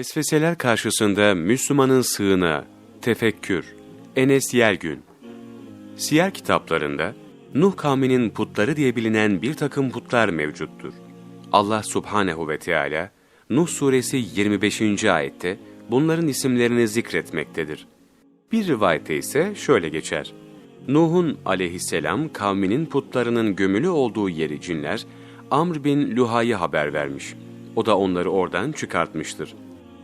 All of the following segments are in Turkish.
Vesveseler karşısında Müslümanın sığına, tefekkür, Enes Yergün. Siyer kitaplarında Nuh kavminin putları diye bilinen bir takım putlar mevcuttur. Allah subhanehu ve Teala Nuh suresi 25. ayette bunların isimlerini zikretmektedir. Bir rivayette ise şöyle geçer. Nuh'un aleyhisselam kavminin putlarının gömülü olduğu yeri cinler Amr bin Luha'ya haber vermiş. O da onları oradan çıkartmıştır.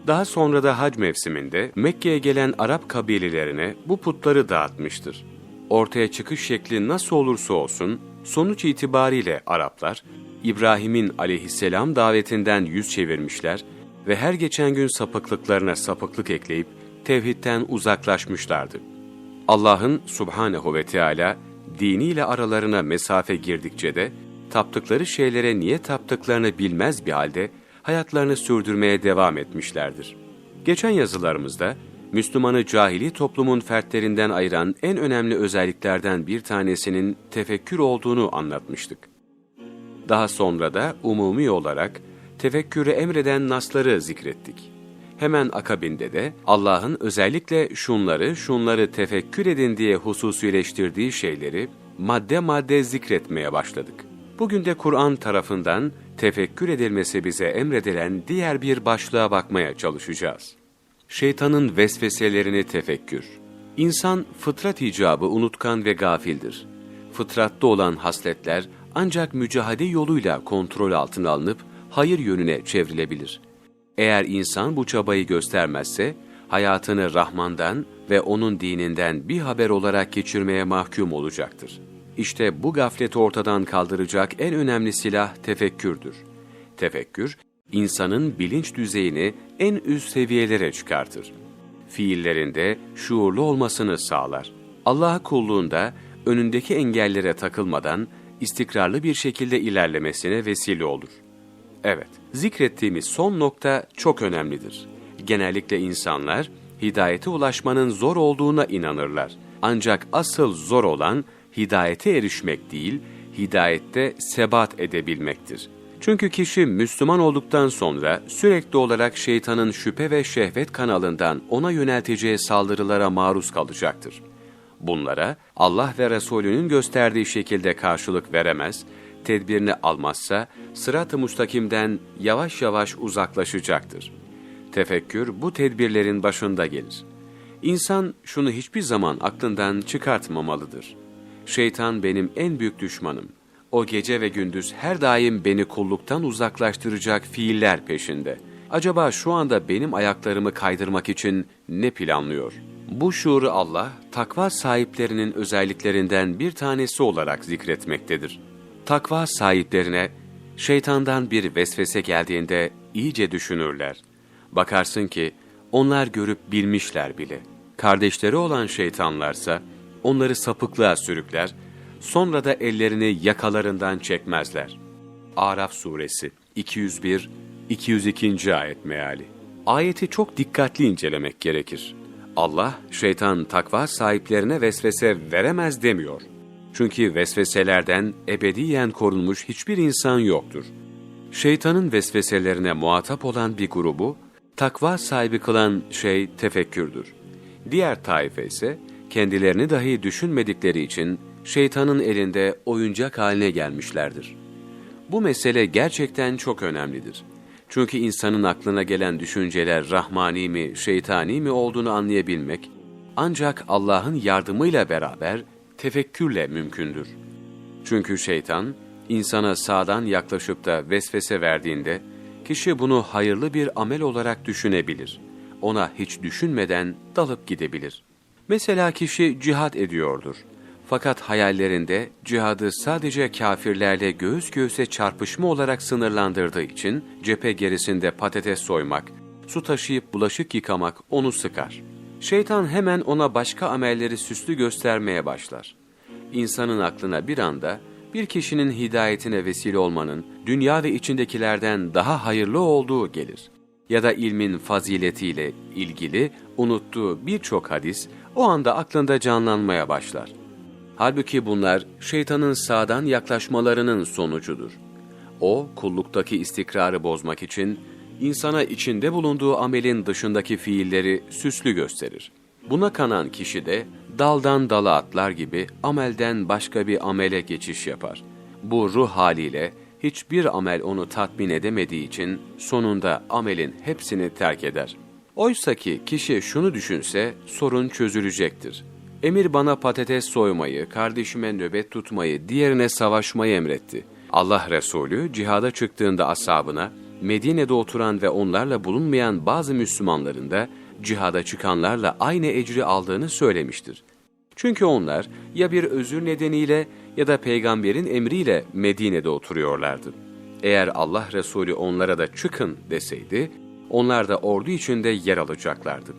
Daha sonra da hac mevsiminde Mekke'ye gelen Arap kabilelerine bu putları dağıtmıştır. Ortaya çıkış şekli nasıl olursa olsun, sonuç itibariyle Araplar, İbrahim'in aleyhisselam davetinden yüz çevirmişler ve her geçen gün sapıklıklarına sapıklık ekleyip tevhidten uzaklaşmışlardı. Allah'ın subhanehu ve Teala diniyle aralarına mesafe girdikçe de taptıkları şeylere niye taptıklarını bilmez bir halde hayatlarını sürdürmeye devam etmişlerdir. Geçen yazılarımızda Müslümanı cahili toplumun fertlerinden ayıran en önemli özelliklerden bir tanesinin tefekkür olduğunu anlatmıştık. Daha sonra da umumi olarak tefekkürü emreden nasları zikrettik. Hemen akabinde de Allah'ın özellikle şunları şunları tefekkür edin diye hususileştirdiği şeyleri madde madde zikretmeye başladık. Bugün de Kur'an tarafından tefekkür edilmesi bize emredilen diğer bir başlığa bakmaya çalışacağız. Şeytanın vesveselerini tefekkür. İnsan fıtrat icabı unutkan ve gafildir. Fıtratta olan hasletler ancak mücahede yoluyla kontrol altına alınıp hayır yönüne çevrilebilir. Eğer insan bu çabayı göstermezse, hayatını Rahman'dan ve onun dininden bir haber olarak geçirmeye mahkum olacaktır. İşte bu gafleti ortadan kaldıracak en önemli silah tefekkürdür. Tefekkür, insanın bilinç düzeyini en üst seviyelere çıkartır. Fiillerinde şuurlu olmasını sağlar. Allah'a kulluğunda önündeki engellere takılmadan istikrarlı bir şekilde ilerlemesine vesile olur. Evet, zikrettiğimiz son nokta çok önemlidir. Genellikle insanlar hidayete ulaşmanın zor olduğuna inanırlar. Ancak asıl zor olan hidayete erişmek değil, hidayette sebat edebilmektir. Çünkü kişi Müslüman olduktan sonra sürekli olarak şeytanın şüphe ve şehvet kanalından ona yönelteceği saldırılara maruz kalacaktır. Bunlara Allah ve Resulünün gösterdiği şekilde karşılık veremez, tedbirini almazsa sırat-ı mustakimden yavaş yavaş uzaklaşacaktır. Tefekkür bu tedbirlerin başında gelir. İnsan şunu hiçbir zaman aklından çıkartmamalıdır. Şeytan benim en büyük düşmanım. O gece ve gündüz her daim beni kulluktan uzaklaştıracak fiiller peşinde. Acaba şu anda benim ayaklarımı kaydırmak için ne planlıyor? Bu şuuru Allah, takva sahiplerinin özelliklerinden bir tanesi olarak zikretmektedir. Takva sahiplerine, şeytandan bir vesvese geldiğinde iyice düşünürler. Bakarsın ki, onlar görüp bilmişler bile. Kardeşleri olan şeytanlarsa, onları sapıklığa sürükler, sonra da ellerini yakalarından çekmezler. Araf Suresi 201-202. ayet meali. Ayeti çok dikkatli incelemek gerekir. Allah, şeytan takva sahiplerine vesvese veremez demiyor. Çünkü vesveselerden ebediyen korunmuş hiçbir insan yoktur. Şeytanın vesveselerine muhatap olan bir grubu, takva sahibi kılan şey tefekkürdür. Diğer taife ise, kendilerini dahi düşünmedikleri için şeytanın elinde oyuncak haline gelmişlerdir. Bu mesele gerçekten çok önemlidir. Çünkü insanın aklına gelen düşünceler rahmani mi, şeytani mi olduğunu anlayabilmek, ancak Allah'ın yardımıyla beraber tefekkürle mümkündür. Çünkü şeytan, insana sağdan yaklaşıp da vesvese verdiğinde, kişi bunu hayırlı bir amel olarak düşünebilir. Ona hiç düşünmeden dalıp gidebilir. Mesela kişi cihat ediyordur. Fakat hayallerinde cihadı sadece kafirlerle göğüs göğüse çarpışma olarak sınırlandırdığı için cephe gerisinde patates soymak, su taşıyıp bulaşık yıkamak onu sıkar. Şeytan hemen ona başka amelleri süslü göstermeye başlar. İnsanın aklına bir anda bir kişinin hidayetine vesile olmanın dünya ve içindekilerden daha hayırlı olduğu gelir. Ya da ilmin faziletiyle ilgili unuttuğu birçok hadis o anda aklında canlanmaya başlar. Halbuki bunlar şeytanın sağdan yaklaşmalarının sonucudur. O, kulluktaki istikrarı bozmak için insana içinde bulunduğu amelin dışındaki fiilleri süslü gösterir. Buna kanan kişi de daldan dala atlar gibi amelden başka bir amele geçiş yapar. Bu ruh haliyle hiçbir amel onu tatmin edemediği için sonunda amelin hepsini terk eder. Oysa ki kişi şunu düşünse sorun çözülecektir. Emir bana patates soymayı, kardeşime nöbet tutmayı, diğerine savaşmayı emretti. Allah Resulü cihada çıktığında ashabına, Medine'de oturan ve onlarla bulunmayan bazı Müslümanların da cihada çıkanlarla aynı ecri aldığını söylemiştir. Çünkü onlar ya bir özür nedeniyle ya da peygamberin emriyle Medine'de oturuyorlardı. Eğer Allah Resulü onlara da çıkın deseydi, onlar da ordu içinde yer alacaklardı.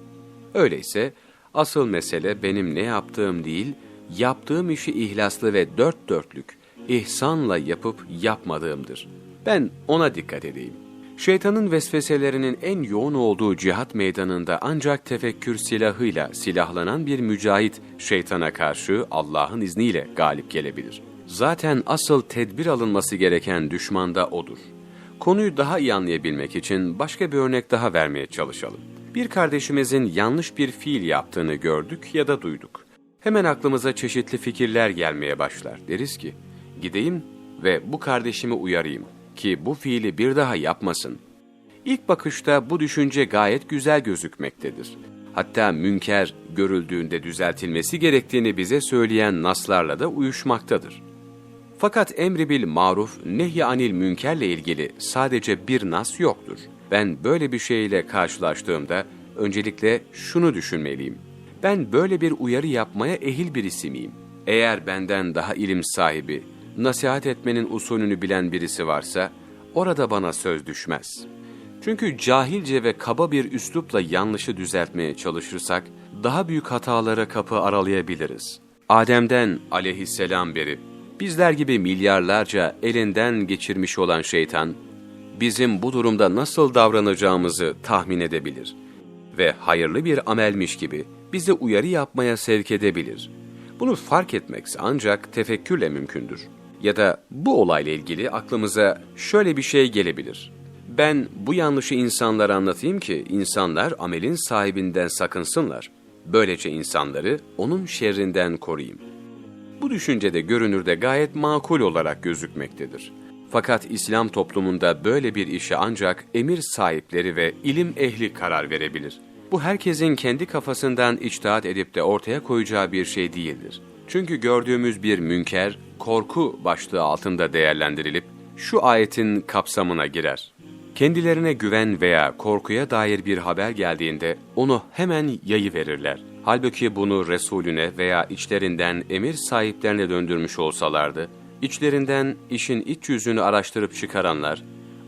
Öyleyse asıl mesele benim ne yaptığım değil, yaptığım işi ihlaslı ve dört dörtlük, ihsanla yapıp yapmadığımdır. Ben ona dikkat edeyim. Şeytanın vesveselerinin en yoğun olduğu cihat meydanında ancak tefekkür silahıyla silahlanan bir mücahit şeytana karşı Allah'ın izniyle galip gelebilir. Zaten asıl tedbir alınması gereken düşmanda odur. Konuyu daha iyi anlayabilmek için başka bir örnek daha vermeye çalışalım. Bir kardeşimizin yanlış bir fiil yaptığını gördük ya da duyduk. Hemen aklımıza çeşitli fikirler gelmeye başlar. Deriz ki, gideyim ve bu kardeşimi uyarayım ki bu fiili bir daha yapmasın. İlk bakışta bu düşünce gayet güzel gözükmektedir. Hatta münker görüldüğünde düzeltilmesi gerektiğini bize söyleyen naslarla da uyuşmaktadır. Fakat emri bil maruf, nehy anil münkerle ilgili sadece bir nas yoktur. Ben böyle bir şeyle karşılaştığımda öncelikle şunu düşünmeliyim. Ben böyle bir uyarı yapmaya ehil birisi miyim? Eğer benden daha ilim sahibi, nasihat etmenin usulünü bilen birisi varsa, orada bana söz düşmez. Çünkü cahilce ve kaba bir üslupla yanlışı düzeltmeye çalışırsak, daha büyük hatalara kapı aralayabiliriz. Adem'den aleyhisselam beri, bizler gibi milyarlarca elinden geçirmiş olan şeytan, bizim bu durumda nasıl davranacağımızı tahmin edebilir ve hayırlı bir amelmiş gibi bizi uyarı yapmaya sevk edebilir. Bunu fark etmekse ancak tefekkürle mümkündür. Ya da bu olayla ilgili aklımıza şöyle bir şey gelebilir. Ben bu yanlışı insanlara anlatayım ki insanlar amelin sahibinden sakınsınlar. Böylece insanları onun şerrinden koruyayım. Bu düşünce de görünürde gayet makul olarak gözükmektedir. Fakat İslam toplumunda böyle bir işe ancak emir sahipleri ve ilim ehli karar verebilir. Bu herkesin kendi kafasından içtihat edip de ortaya koyacağı bir şey değildir. Çünkü gördüğümüz bir münker, korku başlığı altında değerlendirilip şu ayetin kapsamına girer. Kendilerine güven veya korkuya dair bir haber geldiğinde onu hemen yayı verirler. Halbuki bunu Resulüne veya içlerinden emir sahiplerine döndürmüş olsalardı, içlerinden işin iç yüzünü araştırıp çıkaranlar,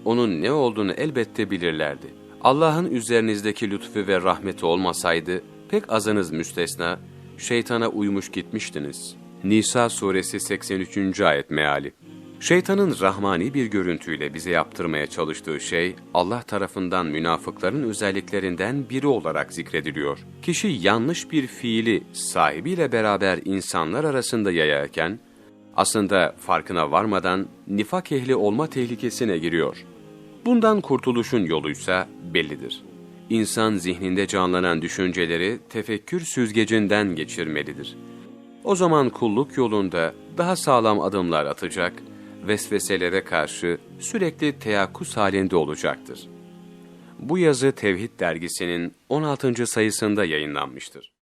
onun ne olduğunu elbette bilirlerdi. Allah'ın üzerinizdeki lütfu ve rahmeti olmasaydı, pek azınız müstesna, şeytana uymuş gitmiştiniz. Nisa suresi 83. ayet meali. Şeytanın rahmani bir görüntüyle bize yaptırmaya çalıştığı şey, Allah tarafından münafıkların özelliklerinden biri olarak zikrediliyor. Kişi yanlış bir fiili sahibiyle beraber insanlar arasında yayarken, aslında farkına varmadan nifak ehli olma tehlikesine giriyor. Bundan kurtuluşun yoluysa bellidir. İnsan zihninde canlanan düşünceleri tefekkür süzgecinden geçirmelidir. O zaman kulluk yolunda daha sağlam adımlar atacak, vesveselere karşı sürekli teyakkuz halinde olacaktır. Bu yazı Tevhid dergisinin 16. sayısında yayınlanmıştır.